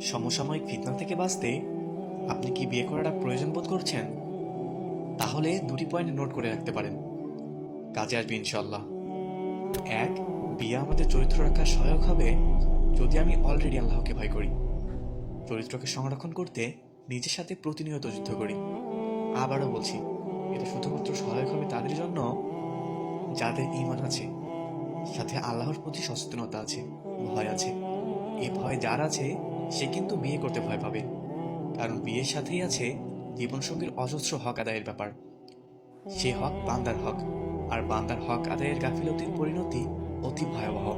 সমসাময়িক ফিতনা থেকে বাঁচতে আপনি কি বিয়ে করাটা প্রয়োজন বোধ করছেন? তাহলে দুটি পয়েন্ট নোট করে রাখতে পারেন। কাজে আসবে ইনশাল্লাহ এক, বিয়ে আমাদের চরিত্র রাখার সহায়ক হবে যদি আমি অলরেডি আল্লাহকে ভয় করি। চরিত্রকে সংরক্ষণ করতে নিজের সাথে প্রতিনিয়ত যুদ্ধ করি। আবারও বলছি, এটা শুধুমাত্র সহায়ক হবে তাদের জন্য, যাদের ইমান আছে, সাথে আল্লাহর প্রতি সচেতনতা আছে, ভয় আছে। এই ভয় যার আছে সে কিন্তু বিয়ে করতে ভয় পাবে। কারণ বিয়ের সাথেই আছে জীবনসঙ্গীর অজস্র হক আদায়ের ব্যাপার। সে হক বান্দার হক, আর বান্দার হক আদায়ের গাফিলতির পরিণতি অতি ভয়াবহ।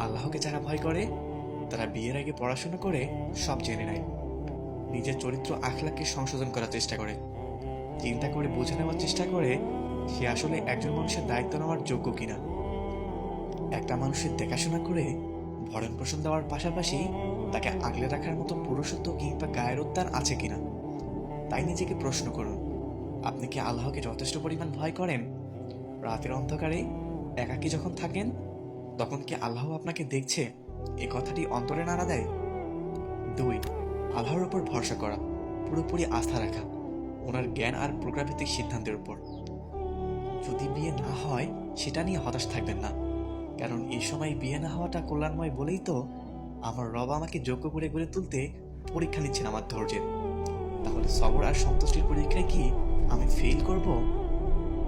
আল্লাহকে যারা ভয় করে, তারা বিয়ের আগে পড়াশোনা করে সব জেনে নেয়। নিজের চরিত্র আখলাকে সংশোধন করার চেষ্টা করে। চিন্তা করে বুঝে নেওয়ার চেষ্টা করে সে আসলে একজন মানুষের দায়িত্ব নেওয়ার যোগ্য কিনা। একটা মানুষের দেখাশোনা করে ভরণ পোষণ দেওয়ার পাশাপাশি তাকে আগলে রাখার মতো পুরুষত্ব কিংবা গায়ের উত্তান আছে কিনা? তাই নিজেকে প্রশ্ন করুন, আপনি কি আল্লাহকে যথেষ্ট পরিমাণ ভয় করেন? রাতের অন্ধকারে একাকী যখন থাকেন, তখন কি আল্লাহ আপনাকে দেখছে? এ কথাটি অন্তরে নাড়া দেয়। দুই, আল্লাহর উপর ভরসা করা, পুরোপুরি আস্থা রাখা, ওনার জ্ঞান আর প্রজ্ঞাভিত্তিক সিদ্ধান্তের উপর। যদি বিয়ে না হয়, সেটা নিয়ে হতাশ থাকবেন না। কারণ এই সময় বিয়ে না হওয়াটা কল্যাণময় বলেই তো আমার রব আমাকে যোগ্য করে গড়ে তুলতে পরীক্ষা নিচ্ছেন আমার ধৈর্যের। তাহলে সবর আর সন্তুষ্টির পরীক্ষায় কি আমি ফেল করব?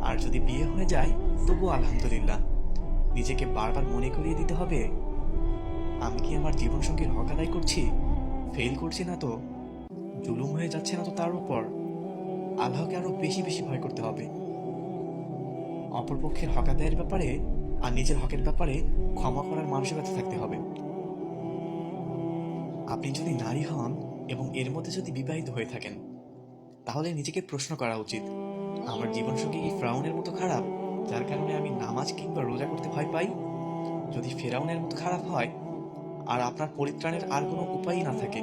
আর যদি বিয়ে হয়ে যায়, তবু আলহামদুলিল্লাহ। নিজেকে বারবার মনে করিয়ে দিতে হবে। আমি কি আমার জীবনসঙ্গীর হক আদায় করছি? ফেল করছি না তো? জুলুম হয়ে যাচ্ছে না তো তার উপর? আল্লাহকে আরও বেশি বেশি ভয় করতে হবে। অপরপক্ষের হক আদায়ের ব্যাপারে আর নিজের হকের ব্যাপারে ক্ষমা করার মানসিকতা থাকতে হবে। আপনি যদি নারী হন এবং এর মধ্যে যদি বিবাহিত হয়ে থাকেন, তাহলে নিজেকে প্রশ্ন করা উচিত, আমার জীবনসঙ্গী কি ফ্রাউনের মতো খারাপ, যার কারণে আমি নামাজ কিংবা রোজা করতে ভয় পাই? যদি ফেরাউনের মতো খারাপ হয়, আর আপনার পরিত্রাণের আর কোনো উপায়ই না থাকে,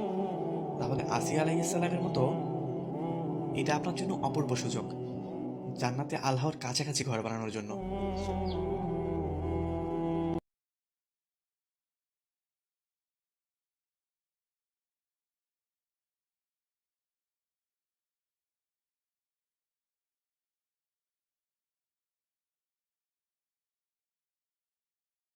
তাহলে আসিয়া আলাইসাল্লামের মতো এটা আপনার জন্য অপূর্ব সুযোগ, জান্নাতে আল্লাহর কাছাকাছি ঘর বানানোর জন্য।